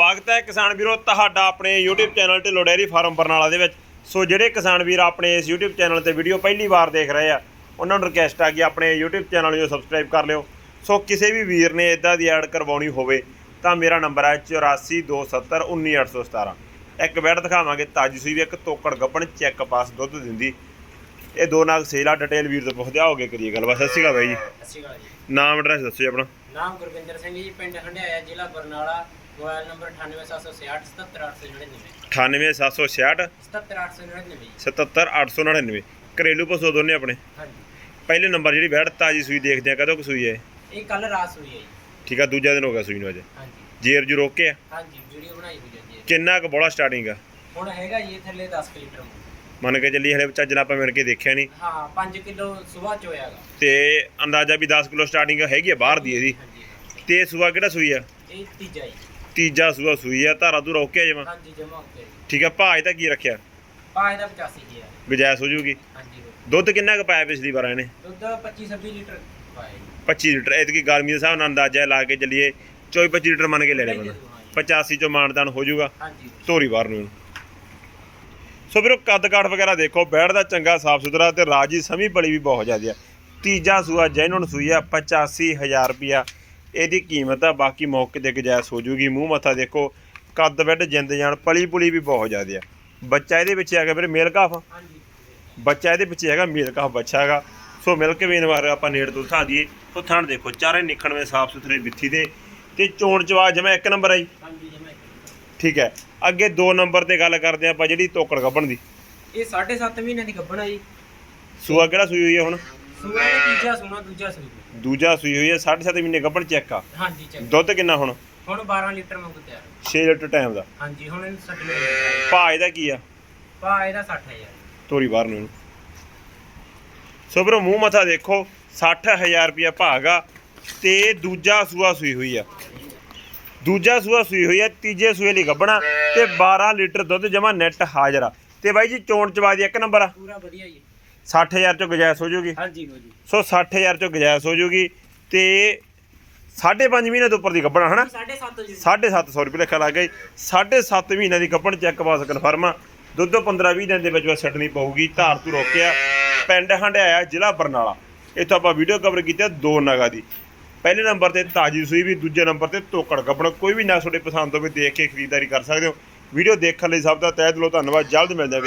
ਸਵਾਗਤ ਹੈ ਕਿਸਾਨ ਵੀਰੋ ਤੁਹਾਡਾ ਆਪਣੇ YouTube channel Dhillon dairy farm Barnala ਦੇ ਵਿੱਚ। ਸੋ ਜਿਹੜੇ ਕਿਸਾਨ ਵੀਰ ਆਪਣੇ ਇਸ YouTube ਚੈਨਲ ਤੇ ਵੀਡੀਓ ਪਹਿਲੀ ਵਾਰ ਦੇਖ ਰਹੇ ਆ ਉਹਨਾਂ ਨੂੰ ਰਿਕਵੈਸਟ ਆ ਕਿ ਆਪਣੇ YouTube ਚੈਨਲ ਨੂੰ ਸਬਸਕ੍ਰਾਈਬ ਕਰ ਲਿਓ। ਸੋ ਕਿਸੇ ਵੀ ਵੀਰ ਨੇ ਇਦਾਂ ਦੀ ਐਡ ਕਰਵਾਉਣੀ ਹੋਵੇ ਤਾਂ ਮੇਰਾ ਨੰਬਰ ਹੈ 8427191817 ਇੱਕ ਬੈਡ ਦਿਖਾਵਾਂਗੇ ਤਾਜੀ ਸੂਈ ਵੀ ਇੱਕ ਤੋਕੜ ਗੱਬਣ ਚੈੱਕ ਪਾਸ ਦੁੱਧ ਦਿੰਦੀ। ਇਹ ਦੋ ਨਾਗ ਸੇਲਾ ਡਿਟੇਲ ਵੀਰ ਤੋਂ ਪੁੱਛਦੇ ਆਓਗੇ ਕਰੀਏ ਗੱਲਬਾਤ। ਸਤਿ ਸ਼੍ਰੀ ਅਕਾਲ ਬਾਈ ਜੀ। ਸਤਿ ਸ਼੍ਰੀ ਅਕਾਲ ਜੀ। ਨਾਮ ਐਡਰੈਸ ਦੱਸੋ ਜੀ ਆਪਣਾ। ਨਾਮ ਗੁਰਵਿੰਦਰ ਸਿੰਘ ਜੀ ਪਿੰਡ ਹੰਡਿਆਇਆ ਜ਼ਿਲ੍ਹਾ ਬਰਨਾਲਾ। ਮੋਬਾਈਲ ਨੰਬਰ 98766 77899 98766 77899 ਜੀ 77899 ਘਰੇਲੂ ਪਸ਼ੂ ਦੋਨੇ ਆਪਣੇ? ਹਾਂਜੀ। ਪਹਿਲੇ ਨੰਬਰ ਜਿਹੜੀ ਬੈੜ ਤਾਜੀ ਸੂਈ ਦੇਖਦੇ ਆ ਕਦੋਂ ਕੁ ਸੂਈ ਹੈ? ਇਹ ਕੱਲ ਰਾਤ ਹੋਈ ਹੈ ਜੀ। ਠੀਕ ਆ ਦੂਜਾ ਦਿਨ ਹੋ ਗਿਆ ਸੂਈ ਨੂੰ ਅੱਜ। ਹਾਂਜੀ। ਜੇਰ ਜੂ ਰੋਕੇ ਆ? ਹਾਂਜੀ ਵੀਡੀਓ ਬਣਾਈ ਹੋਈ ਹੈ ਜੀ ਕਿੰਨਾ ਕੁ ਬੋਲਾ ਸਟਾਰਟਿੰਗ ਆ? ਹੁਣ ਹੈਗਾ ਜੀ ਥੱਲੇ 10 ਕੁ ਲੀਟਰ। ਮੰਨ ਕੇ ਚੱਲੀ ਹਲੇ ਚੱਜ ਨਾਲ ਆਪਾਂ ਮਿਲ ਕੇ ਦੇਖਿਆ ਨਹੀਂ। ਹਾਂ 5 ਕਿਲੋ ਸਵੇਰ ਚ ਹੋਇਆਗਾ ਤੇ ਅੰਦਾਜ਼ਾ ਵੀ 10 ਕਿਲੋ ਸਟਾਰਟਿੰਗ ਹੈਗੀ ਆ ਬਾਹਰ ਦੀ ਇਹਦੀ। ਤੇ ਸੂਆ ਕਿਹੜਾ ਸੂਈ ਆ? ਇਹ ਤੀਜਾ ਜੀ। ਤੀਜਾ ਸੂਆ ਸੂਈ ਆ ਧਾਰਾ ਤੂੰ ਰੋਕਿਆ ਜਮਾ? ਹਾਂਜੀ ਜਮਾ ਉੱਤੇ ਠੀਕ ਆ ਭਾਜ ਤਾਂ ਕੀ ਰੱਖਿਆ? ਪਾਏ ਦਾ 85 ਕੀ ਹੈ ਗੁਜਾਇਸ਼ ਹੋ ਜੂਗੀ? ਹਾਂਜੀ ਦੁੱਧ ਕਿੰਨਾ ਕੁ ਪਾਇਆ ਪਿਛਲੀ ਵਾਰ ਇਹਨੇ? ਦੁੱਧ 25 26 ਲੀਟਰ ਜੀ। 25 ਲੀਟਰ ਐਤਕੀ ਗਰਮੀ ਦੇ ਹਿਸਾਬ ਨਾਲ ਅੰਦਾਜ਼ਾ ਲਾ ਕੇ ਚੱਲੀਏ 24 25 ਲੀਟਰ ਮੰਨ ਕੇ ਲੈਣੇ ਪੈਣਾ 85 ਚੋਂ ਮਾਨਦਾਨ ਹੋ ਜਾਊਗਾ ਹਾਂਜੀ। ਧੋਰੀ ਬਾਹਰ ਨੂੰ ਸੋ ਵੀਰੋ ਕੱਦ ਕਾਠ ਵਗੈਰਾ ਦੇਖੋ ਬੈੜ ਦਾ ਚੰਗਾ ਸਾਫ਼ ਸੁਥਰਾ ਤੇ ਰਾਜੀ ਸਮੀ ਬੜੀ ਵੀ ਬਹੁਤ ਜ਼ਿਆਦੀ ਆ। ਤੀਜਾ ਸੂਆ ਜੈਨੂਨ ਸੂਈ ਆ 85000 ਰੁਪਿਆ ਇਹਦੀ ਕੀਮਤ ਆ ਬਾਕੀ ਮੌਕੇ ਤੇ ਗੁਜਾਇਸ਼ ਹੋ ਜੂਗੀ। ਮੂੰਹ ਮੱਥਾ ਦੇਖੋ ਕੱਦ ਬੈਡ ਜਿੰਦ ਜਾਨ ਪਲੀ ਪੁਲੀ ਵੀ ਬਹੁਤ ਜ਼ਿਆਦੀ ਆ। ਬੱਚਾ ਇਹਦੇ ਵਿੱਚ ਹੈਗਾ ਵੀਰੇ ਮੇਲ ਕਾਫ? ਹਾਂਜੀ। ਬੱਚਾ ਇਹਦੇ ਵਿੱਚ ਹੈਗਾ ਮੇਲ ਕਾਫ ਬੱਚਾ ਹੈਗਾ। ਸੋ ਮਿਲ ਕੇ ਵੇਨ ਵਾਰ ਆਪਾਂ ਨੇੜ ਤੋਂ ਦਿਖਾ ਦਈਏ। ਸੋ ਥਣ ਦੇਖੋ ਚਾਰੇ ਨਿਖਣਵੇਂ ਸਾਫ਼ ਸੁਥਰੇ ਬਿੱਥੀ ਦੇ। ਤੇ ਚੋਣ ਚਵਾ ਜਮਾ ਇੱਕ ਨੰਬਰ ਆਈ ਹਾਂਜੀ ਜਮਾ ਠੀਕ ਹੈ। ਅੱਗੇ 2 ਨੰਬਰ ਤੇ ਗੱਲ ਕਰਦੇ ਆਪਾਂ ਜਿਹੜੀ ਤੋਕੜ ਗੱਬਣ ਦੀ। ਇਹ 7.5 ਮਹੀਨੇ ਦੀ ਗੱਭਣ ਆ ਜੀ। ਸੂਆ ਕਿਹੜਾ ਸੂਈ ਹੋਈ ਹੈ ਹੁਣ? ਸੂਆ ਇਹ ਤੀਜਾ ਸੂਣਾ ਦੂਜਾ ਸੂਈ। ਦੂਜਾ ਸੂਈ ਹੋਈ ਹੈ 7.5 ਮਹੀਨੇ ਗੱਬਣ ਚੈੱਕ ਆ। ਹਾਂਜੀ ਚੰਗਾ ਦੁੱਧ ਕਿੰਨਾ ਹੁਣ? ਹੁਣ 12 ਲੀਟਰ ਮੰਗ ਤਿਆਰ। 6 ਲੀਟਰ ਟਾਈਮ ਦਾ। ਹਾਂਜੀ ਹੁਣ ਇਹਨੂੰ ਸੱਟ ਲੈ ਭਾਅ ਇਹਦਾ ਕੀ ਆ? ਪਾ ਇਹਦਾ 60000 ਤੋਰੀ ਬਾਹਰ ਨੂੰ। ਸੋ ਵੀਰੋ ਮੂੰਹ ਮੱਥਾ ਦੇਖੋ 60000 ਰੁਪਿਆ ਭਾਗਾ ਤੇ ਦੂਜਾ ਸੂਆ ਸੂਈ ਹੋਈ ਆ। ਦੂਜਾ ਸੂਆ ਸੂਈ ਹੋਈ ਆ ਤੀਜੇ ਸੂਏ ਲਈ ਗੱਬਣਾ ਤੇ 12 ਲੀਟਰ ਦੁੱਧ ਜਮਾ ਨੈਟ ਹਾਜ਼ਰ ਆ। ਤੇ ਬਾਈ ਜੀ ਚੋਣ ਚਵਾ ਦੀ ਇੱਕ ਨੰਬਰ ਆ। ਪੂਰਾ ਵਧੀਆ ਜੀ। 60000 ਚੋਂ ਗੁਜਾਇਸ਼ ਹੋ ਜੂਗੀ ਹਾਂਜੀ ਹੋ ਜੀ। ਸੋ 60000 ਚੋਂ ਗੁਜਾਇਸ਼ ਹੋ ਜੂਗੀ ਤੇ 5.5 ਮਹੀਨੇ ਤੋਂ ਉੱਪਰ ਦੀ ਗੱਬਣਾ ਹਨਾ? 7.5 ਜੀ। 750 ਰੁਪਏ ਲਿਖਾ ਲੱਗ ਗਈ 7.5 ਮਹੀਨਿਆਂ ਦੀ ਗੱਪਣ ਚੈੱਕ ਪਾਸ ਕਨਫਰਮ ਆ। ਦੁੱਧ 15-20 ਦਿਨ ਦੇ ਵਿੱਚ ਵਿੱਚ ਸੱਟਣੀ ਪਊਗੀ ਧਾਰ ਤੋਂ ਰੋਕਿਆ। ਪਿੰਡ ਹੰਡਿਆਇਆ ਜ਼ਿਲ੍ਹਾ ਬਰਨਾਲਾ। ਇੱਥੋਂ ਆਪਾਂ ਵੀਡੀਓ ਕਵਰ ਕੀਤੀ ਦੋ ਨਗਾ ਦੀ। ਪਹਿਲੇ ਨੰਬਰ ਤੇ ਤਾਜੀ ਸੂਈ ਵੀ ਦੂਜੇ ਨੰਬਰ ਤੇ ਤੋਕੜ ਗੱਪਣ ਕੋਈ ਵੀ ਨਾ ਤੁਹਾਡੇ ਪਸੰਦ ਹੋਵੇ ਦੇਖ ਕੇ ਖਰੀਦਦਾਰੀ ਕਰ ਸਕਦੇ ਹੋ। ਵੀਡੀਓ ਦੇਖਣ ਲਈ ਸਭ ਦਾ ਤਹਿ ਦਿਲੋਂ ਧੰਨਵਾਦ। ਜਲਦ ਮਿਲਦੇ ਹਾਂ